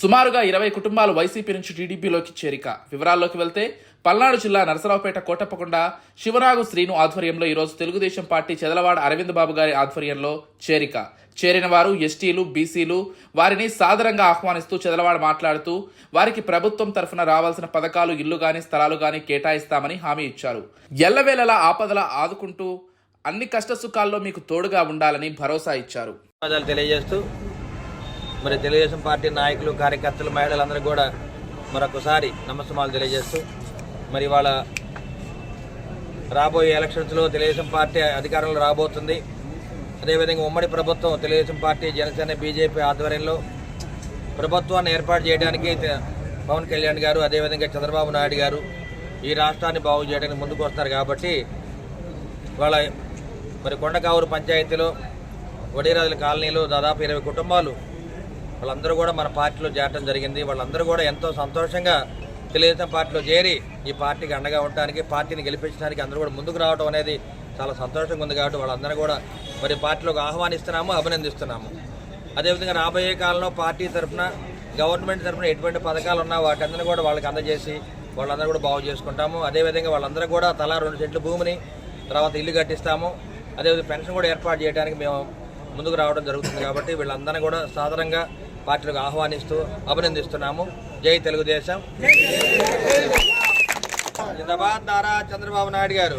సుమారుగా ఇరవై కుటుంబాలు వైసీపీ నుంచి టీడీపీలోకి చేరిక. వివరాల్లోకి వెళ్తే పల్నాడు జిల్లా నరసరావుపేట కోటప్పకొండ శివరాగు శ్రీను ఆధ్వర్యంలో ఈరోజు తెలుగుదేశం పార్టీ చెదలవాడ అరవింద్ బాబు గారి ఆధ్వర్యంలో చేరిక. చేరిన వారు ఎస్టీలు బీసీలు వారిని సాదరంగా ఆహ్వానిస్తూ చెదలవాడ మాట్లాడుతూ వారికి ప్రభుత్వం తరఫున రావాల్సిన పథకాలు ఇల్లు గాని స్థలాలు గాని కేటాయిస్తామని హామీ ఇచ్చారు. ఎల్లవేళలా ఆపదల ఆదుకుంటూ అన్ని కష్ట సుఖాల్లో మీకు తోడుగా ఉండాలని భరోసా ఇచ్చారు. తెలియజేస్తూ మరి తెలుగుదేశం పార్టీ నాయకులు కార్యకర్తలు మహిళలందరూ కూడా మరొకసారి నమస్కారాలు తెలియజేస్తూ మరి వాళ్ళ రాబోయే ఎలక్షన్స్లో తెలుగుదేశం పార్టీ అధికారంలో రాబోతుంది. అదేవిధంగా ఉమ్మడి ప్రభుత్వం తెలుగుదేశం పార్టీ జనసేన బీజేపీ ఆధ్వర్యంలో ప్రభుత్వాన్ని ఏర్పాటు చేయడానికి పవన్ కళ్యాణ్ గారు అదేవిధంగా చంద్రబాబు నాయుడు గారు ఈ రాష్ట్రాన్ని బాగు చేయడానికి ముందుకు వస్తారు కాబట్టి వాళ్ళ మరి కొండకావూరు పంచాయతీలో వడిరాజుల కాలనీలో దాదాపు ఇరవై కుటుంబాలు వాళ్ళందరూ కూడా మన పార్టీలో చేరటం జరిగింది. వాళ్ళందరూ కూడా ఎంతో సంతోషంగా తెలుగుదేశం పార్టీలో చేరి ఈ పార్టీకి అండగా ఉండడానికి పార్టీని గెలిపించడానికి అందరూ కూడా ముందుకు రావడం అనేది చాలా సంతోషంగా ఉంది కాబట్టి వాళ్ళందరూ కూడా మరి పార్టీలోకి ఆహ్వానిస్తున్నాము అభినందిస్తున్నాము. అదేవిధంగా రాబోయే కాలంలో పార్టీ తరఫున గవర్నమెంట్ తరఫున ఎటువంటి పథకాలు ఉన్నా వాటందరినీ కూడా వాళ్ళకి అందజేసి వాళ్ళందరూ కూడా బాగు చేసుకుంటాము. అదేవిధంగా వాళ్ళందరూ కూడా తలా రెండు సెంట్ల భూమిని తర్వాత ఇల్లు కట్టిస్తాము. అదేవిధంగా పెన్షన్ కూడా ఏర్పాటు చేయడానికి మేము ముందుకు రావడం జరుగుతుంది కాబట్టి వీళ్ళందరినీ కూడా సాధారణంగా పార్టీలకు ఆహ్వానిస్తూ అభినందిస్తున్నాము. జై తెలుగుదేశం. జిందాబాద్ నారా చంద్రబాబు నాయుడు గారు.